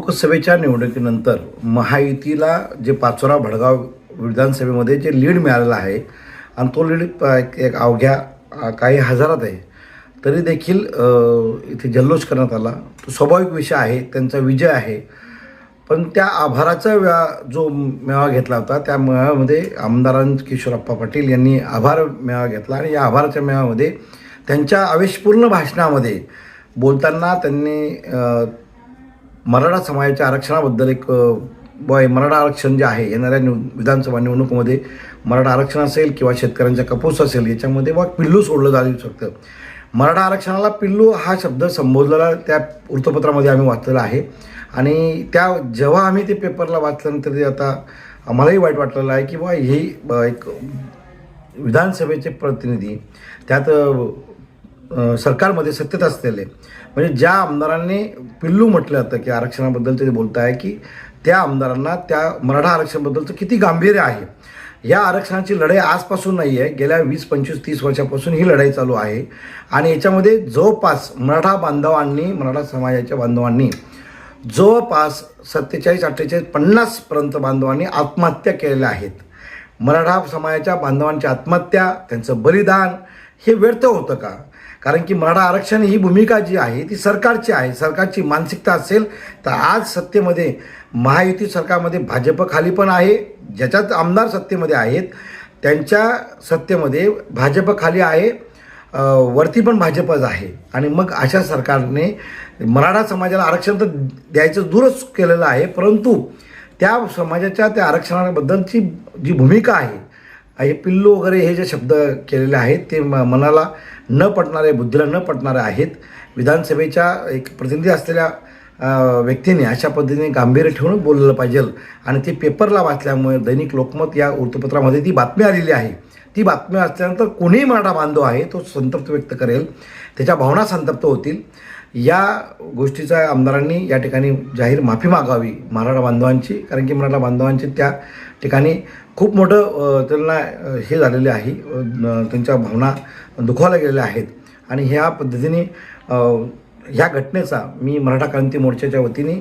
लोकसभेच्या निवडणुकीनंतर महायुतीला जे पाचोरा भडगाव विधानसभेमध्ये जे लीड मिळालेला आहे आणि तो लीड एक एक अवघ्या काही हजारात आहे तरी देखील इथे जल्लोष करण्यात आला. तो स्वाभाविक विषय आहे त्यांचा विजय आहे. पण त्या आभाराचा व्या जो मेळावा घेतला होता त्या मेळाव्यामध्ये आमदारां किशोरप्पा पाटील यांनी आभार मेळावा घेतला आणि या आभाराच्या मेळाव्यामध्ये त्यांच्या आवेशपूर्ण भाषणामध्ये बोलताना त्यांनी मराठा समाजाच्या आरक्षणाबद्दल एक बॉय मराठा आरक्षण जे आहे येणाऱ्या निव विधानसभा निवडणुकीमध्ये मराठा आरक्षण असेल किंवा शेतकऱ्यांचा कपूस असेल याच्यामध्ये बा पिल्लू सोडलं जाऊ शकतं. मराठा आरक्षणाला पिल्लू हा शब्द संबोधलेला त्या वृत्तपत्रामध्ये आम्ही वाचलेला आहे. आणि त्या जेव्हा आम्ही ते पेपरला वाचल्यानंतर ते आता आम्हालाही वाईट वाटलेलं आहे की बा हे ब- एक विधानसभेचे प्रतिनिधी त्यात सरकारमध्ये सत्तेत असलेले. म्हणजे ज्या आमदारांनी पिल्लू म्हटलं जातं की आरक्षणाबद्दल ते बोलत आहे की त्या आमदारांना त्या मराठा आरक्षणाबद्दलचं किती गांभीर्य आहे. या आरक्षणाची लढाई आजपासून नाही आहे. गेल्या वीस पंचवीस तीस वर्षापासून ही लढाई चालू आहे. आणि याच्यामध्ये जवळपास मराठा बांधवांनी मराठा समाजाच्या बांधवांनी जवळपास सत्तेचाळीस अठ्ठेचाळीस पन्नासपर्यंत बांधवांनी आत्महत्या केलेल्या आहेत. मराठा समाजाच्या बांधवांची आत्महत्या त्यांचं बलिदान हे व्यर्थ होतं का? कारण की मराठा आरक्षण ही भूमिका जी आहे ती सरकारची आहे. सरकारची मानसिकता असेल तर आज सत्तेमध्ये महायुती सरकारमध्ये भाजप खाली पण आहे ज्याच्यात आमदार सत्तेमध्ये आहेत त्यांच्या सत्तेमध्ये भाजप खाली आहे वरती पण भाजपच आहे. आणि मग अशा सरकारने मराठा समाजाला आरक्षण तर द्यायचं दूरच केलेलं आहे परंतु त्या समाजाच्या त्या आरक्षणाबद्दलची जी भूमिका आहे हे पिल्लू वगैरे हे जे शब्द केलेले आहेत ते म मनाला न पटणारे बुद्धीला न पटणारे आहेत. विधानसभेच्या एक प्रतिनिधी असलेल्या व्यक्तीने अशा पद्धतीने गांभीर्य ठेवून बोललं पाहिजे. आणि ते पेपरला वाचल्यामुळे दैनिक लोकमत या वृत्तपत्रामध्ये ती बातमी आलेली आहे. ती बातमी असल्यानंतर कोणीही मराठा बांधव आहे तो संतप्त व्यक्त करेल. त्याच्या भावना संतप्त होतील. या गोष्टीचा आमदारांनी या ठिकाणी जाहीर माफी मागावी मराठा बांधवांची कारण की मराठा बांधवांची त्या ठिकाणी खूप मोठं त्यांना हे झालेले आहे त्यांच्या भावना दुखावल्या गेलेल्या आहेत. आणि ह्या पद्धतीने ह्या घटनेचा मी मराठा क्रांती मोर्चाच्या वतीने